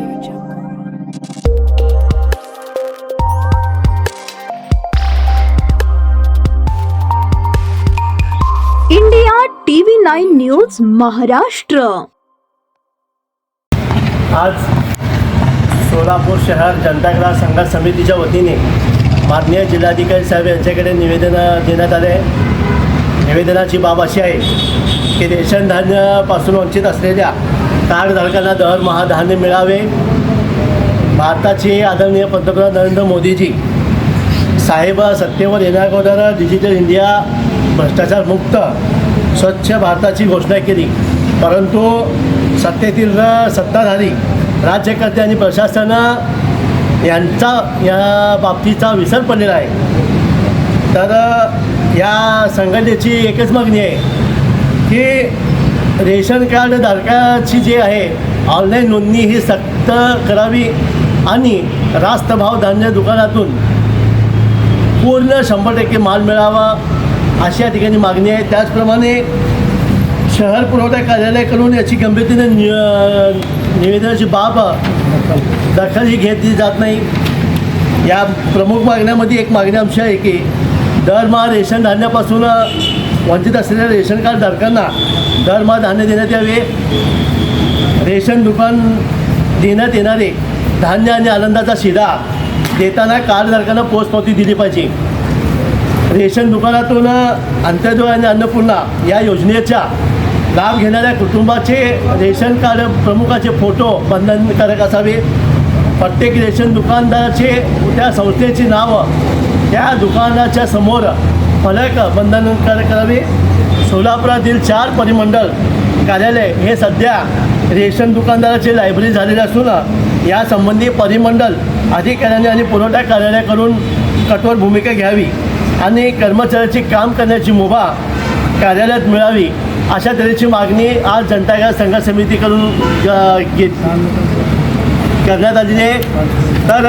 Audio Jungle. India TV nine news Maharashtra आज सोलापूर शहर जनता कला संघर्ष समितीच्या वतीने माननीय जिल्हाधिकारी साहेब यांच्याकडे निवेदन देण्यात आले निवेदनाची बाब अशी आहे की रेशन धान्यापासून वंचित असलेल्या कार्डधारकांना दरमहा धान्य मिळावे. भारताचे आदरणीय पंतप्रधान नरेंद्र मोदीजी साहेब सत्तेवर येण्याअगोदर डिजिटल इंडिया भ्रष्टाचार मुक्त स्वच्छ भारताची घोषणा केली. परंतु सत्तेतील सत्ताधारी राज्यकर्ते आणि प्रशासन यांचा या बाबतीचा विसर पडलेला आहे. तर या संघटनेची एकच मागणी आहे की रेशन कार्ड धारकाची जी आहे ऑनलाईन नोंदणी ही सक्त करावी आणि रास्त भाव धान्य दुकानातून पूर्ण शंभर टक्के माल मिळावा अशी या ठिकाणी मागणी आहे. त्याचप्रमाणे शहर पुरवठा कार्यालयाकडून याची गंभीरतेने नि निवेदनाची बाब दखल ही घेतली जात नाही. या प्रमुख मागण्यामध्ये एक मागणी आमची आहे की दरमहा रेशन धान्यापासून वंचित असलेल्या रेशन कार्ड धारकांना दरमहा धान्य देण्यात यावे. रेशन दुकान देण्यात येणारे धान्य आणि आनंदाचा शिधा देताना कार्डधारकांना पोचपावती दिली पाहिजे. रेशन दुकानातून अंत्योदय आणि अन्नपूर्णा या योजनेचा लाभ घेणाऱ्या कुटुंबाचे रेशन कार्ड प्रमुखाचे फोटो बंधनकारक असावे. प्रत्येक रेशन दुकानदाराचे त्या संस्थेची नावं त्या दुकानाच्या समोर फलक बंधनकारक सोलापुरातील चार परिमंडळ कार्यालय हे सध्या रेशन दुकानदाराची लायब्ररी झालेले असून यासंबंधी परिमंडळ अधिकाऱ्यांनी आणि पुरवठा कार्यालयाकडून कठोर भूमिका घ्यावी आणि कर्मचाऱ्याची काम करण्याची मुभा कार्यालयात मिळावी अशा तऱ्हेची मागणी आज जनता या संघ समितीकडून घेत करण्यात आलेली आहे. तर